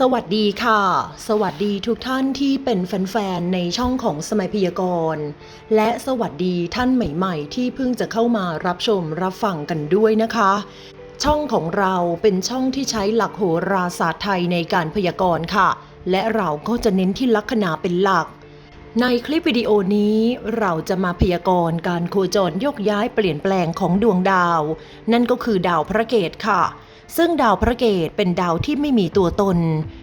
สวัสดีค่ะ สวัสดีทุกท่านที่เป็นแฟนๆ ในช่องของสมัยพยากรณ์ และสวัสดีท่านใหม่ๆ ที่เพิ่งจะเข้ามารับชมรับฟังกันด้วยนะคะ ช่องของเราเป็นช่องที่ใช้หลักโหราศาสตร์ไทยในการพยากรณ์ค่ะ และเราก็จะเน้นที่ลัคนาเป็นหลัก ในคลิปวิดีโอนี้เราจะมาพยากรณ์การโคจรโยกย้ายเปลี่ยนแปลงของดวงดาว นั่นก็คือดาวพระเกตค่ะ ซึ่งดาวพระเกตเป็นดาวที่ไม่มีตัวตน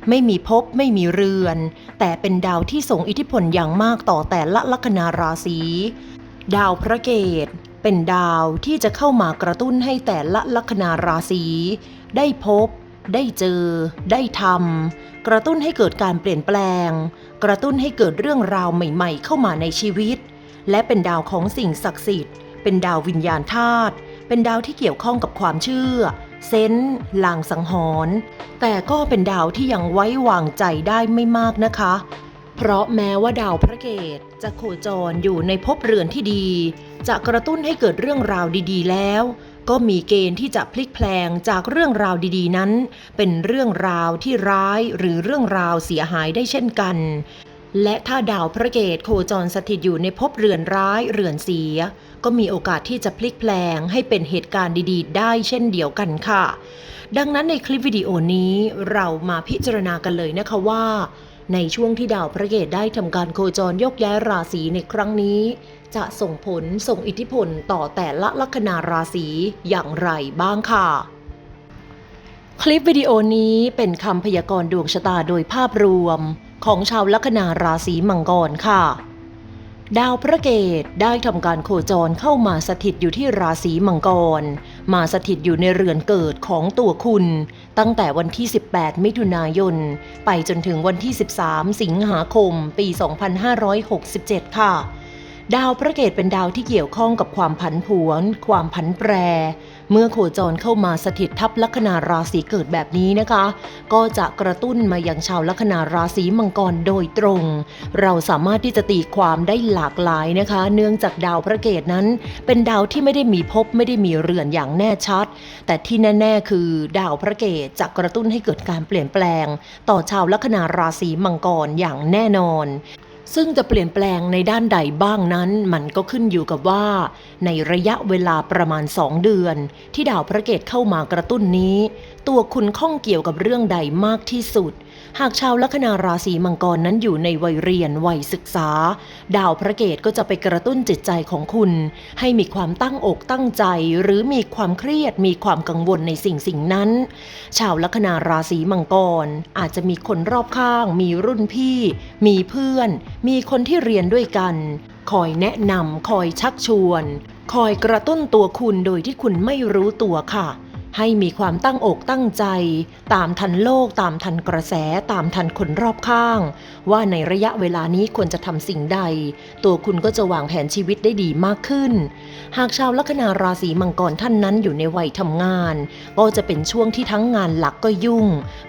ไม่มีภพไม่มีเรือน แต่เป็นดาวที่ส่งอิทธิพลอย่างมากต่อแต่ละลัคนาราศีดาวพระเกตเป็นดาวที่จะเข้ามากระตุ้นให้แต่ละลัคนาราศีได้พบ ได้เจอ ได้ทำกระตุ้นให้เกิดการเปลี่ยนแปลง กระตุ้นให้เกิดเรื่องราวใหม่ๆ เข้ามาในชีวิต และเป็นดาวของสิ่งศักดิ์สิทธิ์ เป็นดาววิญญาณธาตุเป็นดาวที่เกี่ยวข้องกับความเชื่อ เซน์ลางสังหรณ์แต่ก็เป็นดาวที่ยังไว้วางใจได้ไม่มากนะคะ เพราะแม้ว่าดาวพระเกตจะโคจรอยู่ในภพเรือนที่ดี จะกระตุ้นให้เกิดเรื่องราวดีๆ แล้ว ก็มีเกณฑ์ที่จะพลิกแพลงจากเรื่องราวดีๆ นั้น เป็นเรื่องราวที่ร้ายหรือเรื่องราวเสียหายได้เช่นกัน และถ้าดาวพระเกตโคจรสถิตอยู่ในภพเรือนร้ายเรือนเสีย ก็มีโอกาสที่จะพลิกแพลงให้เป็นเหตุการณ์ดีๆ ได้เช่นเดียวกันค่ะ ดังนั้นในคลิปวิดีโอนี้เรามาพิจารณากันเลยนะคะว่า ในช่วงที่ดาวพระเกตได้ทำการโคจรยกย้ายราศีในครั้งนี้ จะส่งผลส่งอิทธิพลต่อแต่ละลัคนาราศีอย่างไรบ้างค่ะคลิปวิดีโอนี้เป็นคำพยากรณ์ดวงชะตาโดยภาพรวม ของชาวลัคนาราศีมังกรค่ะ ดาวพระเกตได้ทำการโคจรเข้ามาสถิตอยู่ที่ราศีมังกร มาสถิตอยู่ในเรือนเกิดของตัวคุณ ตั้งแต่วันที่ 18 มิถุนายน ไปจนถึงวันที่ 13 สิงหาคม ปี 2567 ค่ะ ดาวพระเกตเป็นดาวที่เกี่ยวข้องกับความผันผวน ความผันแปร เมื่อโคจรเข้ามาสถิตทับลัคนาราศีเกิดแบบนี้นะคะ ก็จะกระตุ้นมาอยังชาวลัคนาราศีมังกรโดยตรง เราสามารถที่จะตีความได้หลากหลายนะคะ เนื่องจากดาวพระเกตนั้น เป็นดาวที่ไม่ได้มีภพไม่ได้มีเรือนอย่างแน่ชัด แต่ที่แน่ ๆ คือดาวพระเกตจะกระตุ้นให้เกิดการเปลี่ยนแปลง ต่อชาวลัคนาราศีมังกรอย่างแน่นอน ซึ่งจะเปลี่ยนแปลงในด้านใดบ้างนั้น มันก็ขึ้นอยู่กับว่า ในระยะเวลาประมาณสองเดือน ที่ดาวพระเกตเข้ามากระตุ้นนี้ ตัวคุณข้องเกี่ยวกับเรื่องใดมากที่สุด หากชาวลัคนาราศีมังกรนั้นอยู่ในวัยเรียนวัยศึกษา ดาวพระเกตก็จะไปกระตุ้นจิตใจของคุณ ให้มีความตั้งอกตั้งใจ หรือมีความเครียดมีความกังวลในสิ่งสิ่งนั้น ชาวลัคนาราศีมังกร อาจจะมีคนรอบข้าง มีรุ่นพี่ มีเพื่อน มีคนที่เรียนด้วยกัน คอยแนะนำคอยชักชวน คอยกระตุ้นตัวคุณโดยที่คุณไม่รู้ตัวค่ะ ให้มีความตั้งอกตั้งใจ ตามทันโลก ตามทันกระแส ตามทันคนรอบข้าง ว่าในระยะเวลานี้ควรจะทำสิ่งใด ตัวคุณก็จะวางแผนชีวิตได้ดีมากขึ้น หากชาวลัคนาราศีมังกรท่านนั้นอยู่ในวัยทำงาน ก็จะเป็นช่วงที่ทั้งงานหลักก็ยุ่ง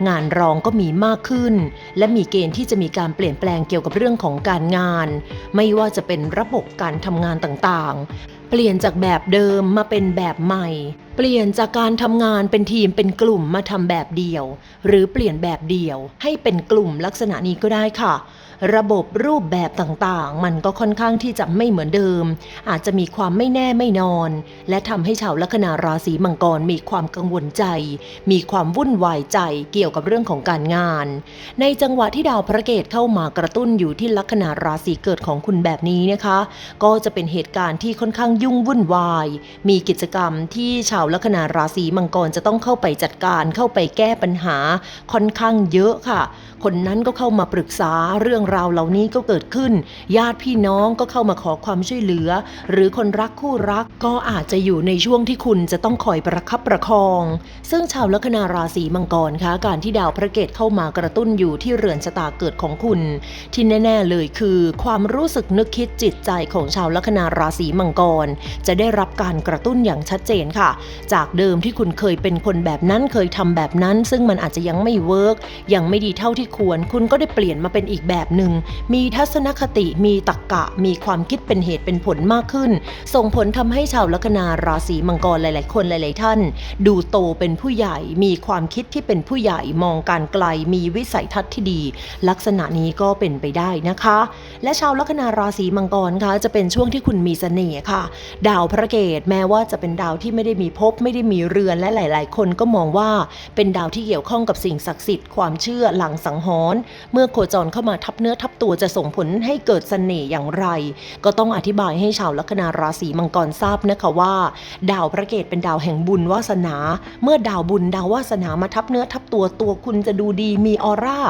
งานรองก็มีมากขึ้น และมีเกณฑ์ที่จะมีการเปลี่ยนแปลงเกี่ยวกับเรื่องของการงาน ไม่ว่าจะเป็นระบบการทำงานต่างๆ เปลี่ยนจากแบบเดิมมาเป็นแบบใหม่ เปลี่ยนจากการทำงานเป็นทีมเป็นกลุ่มมาทำแบบเดี่ยว หรือเปลี่ยนแบบเดี่ยวให้เป็นกลุ่มลักษณะนี้ก็ได้ค่ะ ระบบรูปแบบต่างๆ มันก็ค่อนข้างที่จะไม่เหมือนเดิม อาจจะมีความไม่แน่ไม่นอน และทำให้ชาวลัคนาราศีมังกรมีความกังวลใจ มีความวุ่นวายใจเกี่ยวกับเรื่องของการงาน ในจังหวะที่ดาวพระเกตเข้ามากระตุ้นอยู่ที่ลัคนาราศีเกิดของคุณแบบนี้นะคะ ก็จะเป็นเหตุการณ์ที่ค่อนข้างยุ่งวุ่นวาย มีกิจกรรมที่ชาวลัคนาราศีมังกรจะต้องเข้าไปจัดการเข้าไปแก้ปัญหาค่อนข้างเยอะค่ะ คนนั้นก็เข้ามาปรึกษาเรื่องราวเหล่านี้ก็เกิดขึ้น ญาติพี่น้องก็เข้ามาขอความช่วยเหลือ หรือคนรักคู่รักก็อาจจะอยู่ในช่วงที่คุณจะต้องคอยประคับประคอง ซึ่งชาวลัคนาราศีมังกรคะการที่ดาวพระเกตเข้ามากระตุ้นอยู่ที่เรือนชะตาเกิดของคุณ ที่แน่ ๆ เลยคือ ความรู้สึกนึกคิดจิตใจของชาวลัคนาราศีมังกร จะได้รับการกระตุ้นอย่างชัดเจนค่ะ จากเดิมที่คุณเคยเป็นคนแบบนั้นเคยทำแบบนั้น ซึ่งมันอาจจะยังไม่เวิร์กยังไม่ดีเท่าที่ควร คุณก็ได้เปลี่ยนมาเป็นอีกแบบหนึ่ง มีทัศนคติ มีตรรกะ มีความคิดเป็นเหตุเป็นผลมากขึ้น ส่งผลทำให้ชาวลัคนาราศีมังกรหลาย ๆ คนหลาย ๆ ท่าน ดูโตเป็นผู้ใหญ่ มีความคิดที่เป็นผู้ใหญ่ มองการไกล มีวิสัยทัศน์ที่ดี ลักษณะนี้ก็เป็นไปได้นะคะ และชาวลัคนาราศีมังกรคะจะเป็นช่วงที่คุณมีเสน่ห์ค่ะ ดาวพระเกตแม้ว่าจะเป็นดาวที่ไม่ได้มีภพไม่ได้มีเรือนและหลาย ๆ คนก็มองว่าเป็นดาวที่เกี่ยวข้องกับสิ่งศักดิ์สิทธิ์ความเชื่อหลังสังหรณ์เมื่อโคจรเข้ามาทับเนื้อทับตัวจะส่งผลให้เกิดเสน่ห์อย่างไร ก็ต้องอธิบายให้ชาวลัคนาราศีมังกรทราบนะคะว่า ดาวพระเกตเป็นดาวแห่งบุญวาสนา เมื่อดาวบุญดาววาสนามาทับเนื้อทับตัวตัวคุณจะดูดีมีออร่า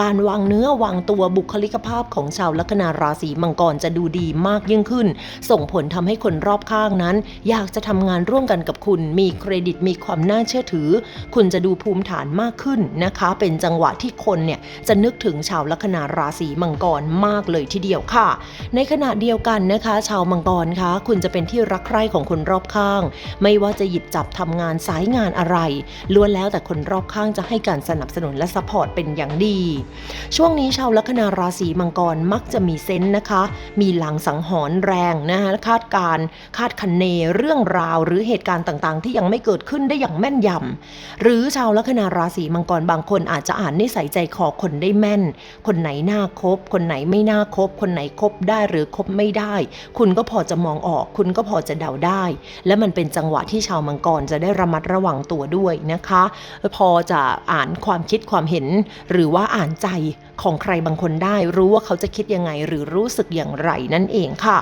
การวางเนื้อวางตัวบุคลิกภาพของชาวลัคนาราศีมังกรจะดูดีมากยิ่งขึ้น ส่งผลทำให้คนรอบข้างนั้น อยากจะทำงานร่วมกันกับคุณมีเครดิตมีความน่าเชื่อถือ คุณจะดูภูมิฐานมากขึ้นนะคะ เป็นจังหวะที่คนเนี่ยจะนึกถึงชาวลัคนาราศีมังกรมากเลยทีเดียวค่ะ ในขณะเดียวกันนะคะ ชาวมังกรคะ คุณจะเป็นที่รักใคร่ของคนรอบข้าง ไม่ว่าจะหยิบจับทำงานสายงานอะไรล้วนแล้วแต่คนรอบข้างจะให้การสนับสนุนและสปอร์ตเป็นอย่างดี ช่วงนี้ชาวลัคนาราศีมังกรมักจะมีเซนส์นะคะ มีหลังสังหรณ์แรงนะคะคาดการคาดคะเนเรื่องราว หรือเหตุการณ์ต่างๆ ที่ยังไม่เกิดขึ้นได้อย่างแม่นยำหรือชาวลัคนาราศีมังกรบางคนอาจจะอ่านนิสัยใจคอคนได้แม่น คนไหนน่าคบ คนไหนไม่น่าคบ คนไหนคบได้หรือคบไม่ได้ คุณก็พอจะมองออก คุณก็พอจะเดาได้ และมันเป็นจังหวะที่ชาวมังกรจะได้ระมัดระวังตัวด้วยนะคะ พอจะอ่านความคิดความเห็น หรือว่าอ่านใจของใครบางคนได้ รู้ว่าเขาจะคิดยังไงหรือรู้สึกอย่างไรนั่นเองค่ะ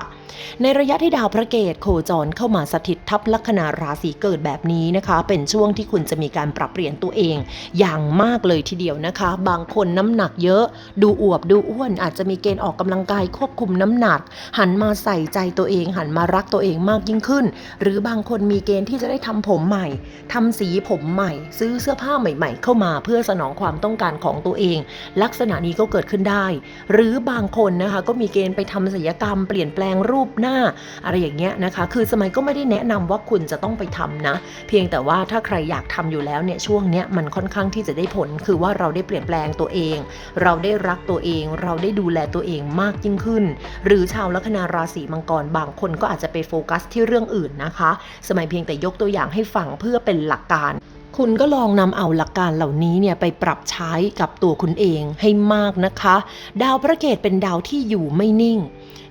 ในระยะที่ดาวพระเกตโคจรเข้ามาสถิตทับลัคนาราศีเกิดแบบนี้นะคะ เป็นช่วงที่คุณจะมีการปรับเปลี่ยนตัวเอง อย่างมากเลยทีเดียวนะคะ บางคนน้ำหนักเยอะ ดูอวบดูอ้วน อาจจะมีเกณฑ์ออกกำลังกายควบคุมน้ำหนัก หันมาใส่ใจตัวเอง หันมารักตัวเองมากยิ่งขึ้น หรือบางคนมีเกณฑ์ที่จะได้ทำผมใหม่ทำสีผมใหม่ ซื้อเสื้อผ้าใหม่ ๆ เข้ามาเพื่อสนองความต้องการของตัวเอง ลักษณะนี้ก็เกิดขึ้นได้ หรือบางคนนะคะก็มีเกณฑ์ไปทำศัลยกรรมเปลี่ยนแปลงรูปหน้า อะไรอย่างเงี้ยนะคะ คือสมัยก็ไม่ได้แนะนำว่าคุณจะต้องไปทำนะ เพียงแต่ว่าถ้าใครอยากทำอยู่แล้วเนี่ยช่วงเนี้ยมันค่อนข้างที่จะได้ผล คือว่าเราได้เปลี่ยนแปลงตัวเอง เราได้รักตัวเอง เราได้ดูแลตัวเองมากยิ่งขึ้น หรือชาวลัคนาราศีมังกรบางคนก็อาจจะไปโฟกัสที่เรื่องอื่นนะคะ สมัยเพียงแต่ยกตัวอย่างให้ฟังเพื่อเป็นหลักการคุณก็ลองนำเอาหลักการเหล่านี้เนี่ยไปปรับใช้กับตัวคุณเองให้มากนะคะ ดาวพระเกตเป็นดาวที่อยู่ไม่นิ่ง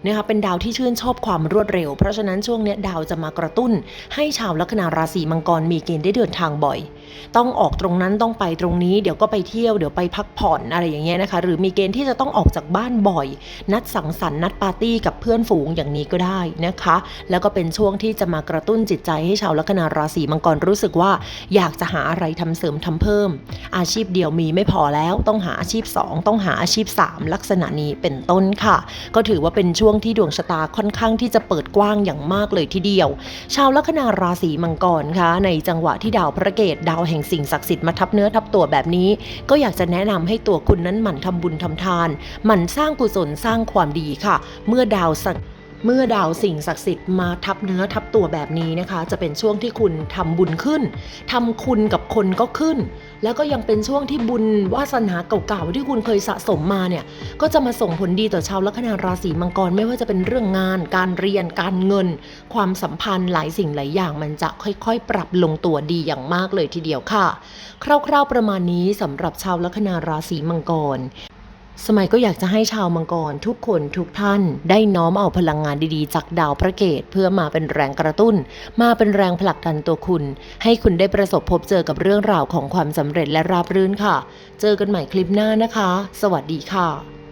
นะคะเป็นดาวที่ชื่นชอบความรวดเร็ว เพราะฉะนั้นช่วงเนี้ยดาวจะมากระตุ้น ให้ชาวลัคนาราศีมังกรมีเกณฑ์ได้เดินทางบ่อย ต้องออกตรงนั้นต้องไปตรงนี้เดี๋ยวก็ไปเที่ยวเดี๋ยวไปพักผ่อนอะไรอย่างเงี้ยนะคะ หรือมีเกณฑ์ที่จะต้องออกจากบ้านบ่อย นัดสังสรรค์นัดปาร์ตี้กับเพื่อนฝูงอย่างนี้ก็ได้นะคะ แล้วก็เป็นช่วงที่จะมากระตุ้นจิตใจให้ชาวลัคนาราศีมังกรรู้สึกว่า อยากจะหาอะไรทำเสริมทำเพิ่ม อาชีพเดียวมีไม่พอแล้วต้องหาอาชีพ 2 ต้องหาอาชีพ 3 ลักษณะนี้เป็นต้นค่ะ ก็ถือว่าเป็นช่วงที่ดวงชะตาค่อนข้างที่จะเปิดกว้างอย่างมากเลยทีเดียว ชาวลัคนาราศีมังกรคะในจังหวะที่ดาวพระเกตดาวแห่งสิ่งศักดิ์สิทธิ์มาทับเนื้อทับตัวแบบนี้ ก็อยากจะแนะนำให้ตัวคุณนั้นหมั่นทำบุญทำทาน หมั่นสร้างกุศลสร้างความดีค่ะ เมื่อดาวสัก เมื่อดาวสิ่งศักดิ์สิทธิ์มาทับเนื้อทับตัวแบบนี้นะคะ จะเป็นช่วงที่คุณทำบุญขึ้นทำคุณกับคนก็ขึ้น แล้วก็ยังเป็นช่วงที่บุญวาสนาเก่าๆที่คุณเคยสะสมมาเนี่ยก็จะมาส่งผลดีต่อชาวลัคนาราศีมังกรไม่ว่าจะเป็นเรื่องงาน การเรียนการเงิน ความสัมพันธ์หลายสิ่งหลายอย่าง มันจะค่อยๆ ปรับลงตัวดีอย่างมากเลยทีเดียวค่ะ คร่าวๆประมาณนี้สำหรับชาวลัคนาราศีมังกร สมัยก็อยากจะให้ชาวมังกรทุกคนทุกท่าน ได้น้อมเอาพลังงานดีๆ จากดาวพระเกตเพื่อมาเป็นแรงกระตุ้น มาเป็นแรงผลักดันตัวคุณ ให้คุณได้ประสบพบเจอกับเรื่องราวของความสำเร็จและราบรื่นค่ะ เจอกันใหม่คลิปหน้านะคะ สวัสดีค่ะ